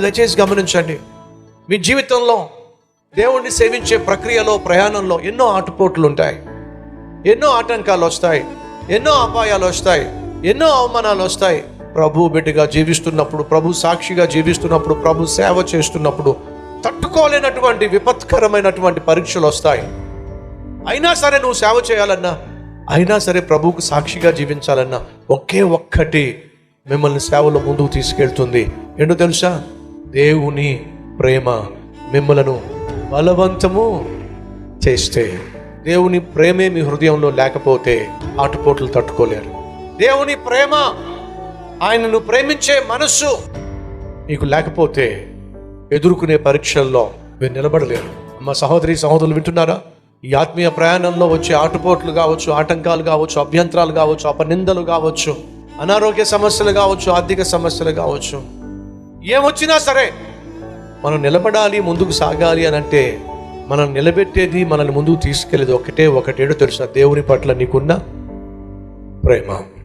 దయచేసి గమనించండి. మీ జీవితంలో దేవుణ్ణి సేవించే ప్రక్రియలో ప్రయాణంలో ఎన్నో ఆటుపోట్లు ఉంటాయి ఎన్నో ఆటంకాలు వస్తాయి ఎన్నో అపాయాలు వస్తాయి ఎన్నో అవమానాలు వస్తాయి ప్రభు బిడ్డగా జీవిస్తున్నప్పుడు ప్రభు సాక్షిగా జీవిస్తున్నప్పుడు ప్రభు సేవ చేస్తున్నప్పుడు తట్టుకోలేనటువంటి విపత్కరమైనటువంటి పరీక్షలు వస్తాయి అయినా సరే నువ్వు సేవ చేయాలన్నా అయినా సరే ప్రభువుకు సాక్షిగా జీవించాలన్నా ఒకే ఒక్కటి మిమ్మల్ని సేవలో ముందుకు తీసుకెళ్తుంది. ఏంటో తెలుసా? దేవుని ప్రేమ మిమ్మలను బలవంతము చేస్తే దేవుని ప్రేమే మీ హృదయంలో లేకపోతే ఆటుపోట్లు తట్టుకోలేరు. దేవుని ప్రేమ ఆయనను ప్రేమించే మనస్సు మీకు లేకపోతే ఎదుర్కొనే పరీక్షల్లో మీరు నిలబడలేరు. మా సహోదరి సహోదరులు వింటున్నారా? ఈ ఆత్మీయ ప్రయాణంలో వచ్చే ఆటుపోట్లు కావచ్చు ఆటంకాలు కావచ్చు అభ్యంతరాలు కావచ్చు అపనిందలు కావచ్చు అనారోగ్య సమస్యలు కావచ్చు ఆర్థిక సమస్యలు కావచ్చు ఏమొచ్చినా సరే మనం నిలబడాలి ముందుకు సాగాలి అని అంటే మనం నిలబెట్టేది మనల్ని ముందుకు తీసుకెళ్ళేది ఒకటే ఒకటేడో తెలుసా. దేవుని పట్ల నీకున్న ప్రేమ.